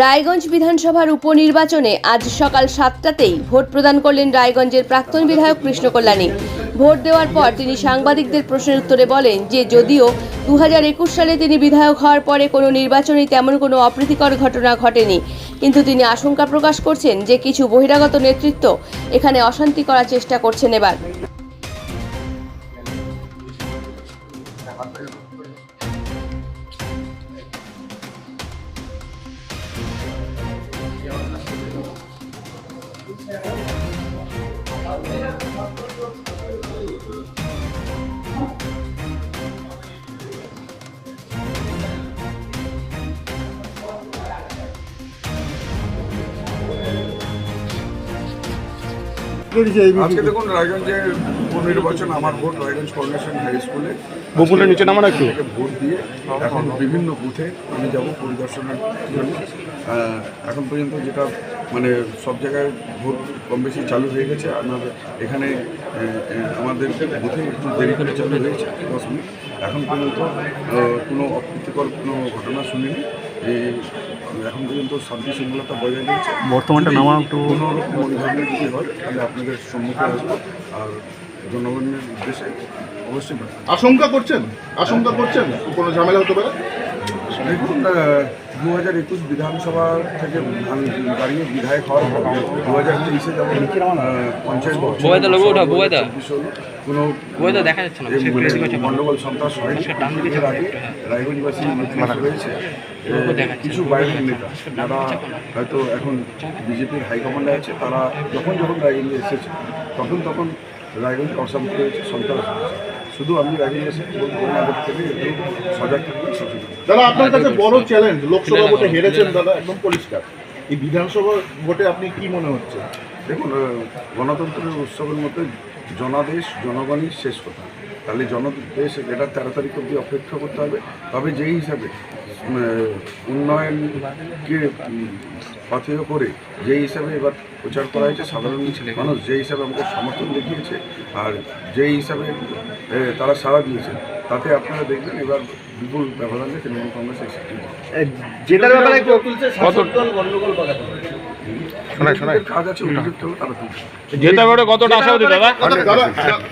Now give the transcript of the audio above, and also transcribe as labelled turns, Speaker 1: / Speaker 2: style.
Speaker 1: রায়গঞ্জ বিধানসভার উপনির্বাচনে আজ সকাল সাতটাতেই ভোট প্রদান করলেন রায়গঞ্জের প্রাক্তন বিধায়ক কৃষ্ণ কল্যাণী। ভোট দেওয়ার পর তিনি সাংবাদিকদের প্রশ্নের উত্তরে বলেন যে, যদিও দু হাজার একুশ সালে তিনি বিধায়ক হওয়ার পরে কোনো নির্বাচনে তেমন কোনো অপ্রীতিকর ঘটনা ঘটেনি। কিন্তু তিনি আশঙ্কা প্রকাশ করছেন যে, কিছু বহিরাগত নেতৃত্ব এখানে অশান্তি করার চেষ্টা করছেন এবার। Thank you.
Speaker 2: আজকে দেখুন রায়গঞ্জের উপনির্বাচন আমার ভোট রায়গঞ্জ ফাউন্ডেশন হাই স্কুলে।
Speaker 3: বকুলের নিচে নামান একটু
Speaker 2: ভোট দিয়ে এখন বিভিন্ন বুথে আমি যাব পরিদর্শনের জন্য। এখন পর্যন্ত যেটা মানে সব জায়গায় ভোট কম বেশি চালু হয়ে গেছে। আমাদের এখানে আমাদের বুথে একটু দেরি করে চালু হয়েছে দশ মিনিট। এখন পর্যন্ত কোনো অপ্রীতিকর কোনো ঘটনা শুনিনি। এই এখন পর্যন্ত শান্তি শৃঙ্খলাটা বজায় রয়েছে
Speaker 3: বর্তমানটা নামা একটু-
Speaker 2: কোনো রকম ওই ধরনের যদি হয় তাহলে আপনাদের সম্মুখে আসব। আর জনগণের উদ্দেশ্যে অবশ্যই
Speaker 4: আশঙ্কা করছেন? আশঙ্কা করছেন? কোনো ঝামেলা হতে পারে?
Speaker 2: দেখুন দু হাজার একুশ বিধানসভা থেকে আমি দাঁড়িয়ে বিধায়ক হওয়ার পর দু হাজার তেইশে যেমন পঞ্চায়েত কোনো মানে। গন্ডগোল সন্ত্রাস হয়নি। এর আগে
Speaker 5: হ্যাঁ।
Speaker 2: রায়গঞ্জবাসী ইতিহাস রয়েছে কিছু বাইরের নেতা। যারা হয়তো এখন বিজেপির হাইকমান্ডে আছে তারা যখন যখন রায়গঞ্জে এসেছে তখন তখন রায়গঞ্জ অশান্তি হয়েছে সন্ত্রাস হয়েছে। শুধু আমি রায়গঞ্জে এসে সজাগ থাকবেন সচেতন
Speaker 4: দাদা আপনার কাছে বড় চ্যালেঞ্জ লোকসভা ভোটে হেরেছেন দাদা একদম পরিষ্কার। এই বিধানসভা ভোটে আপনি কি মনে হচ্ছে?
Speaker 2: দেখুন গণতন্ত্রের উৎসবের মধ্যে জনাদেশ জনগণই শেষ কথা। তাহলে জনদেশ এটা তেরো তারিখ অবধি অপেক্ষা করতে হবে। তবে যেই হিসাবে উন্নয়নকে পাথেয় করে যেই হিসাবে এবার প্রচার করা হয়েছে সাধারণ মানুষ যেই হিসাবে আমাকে সমর্থন দেখিয়েছে আর যেই হিসাবে তারা সাড়া দিয়েছে তাতে আপনারা দেখবেন এবার বিপুল ব্যবধানে তৃণমূল কংগ্রেস
Speaker 4: ব্যাপারে
Speaker 2: কাজ আছে অভিযুক্ত তারা
Speaker 3: কতটা
Speaker 4: দাদা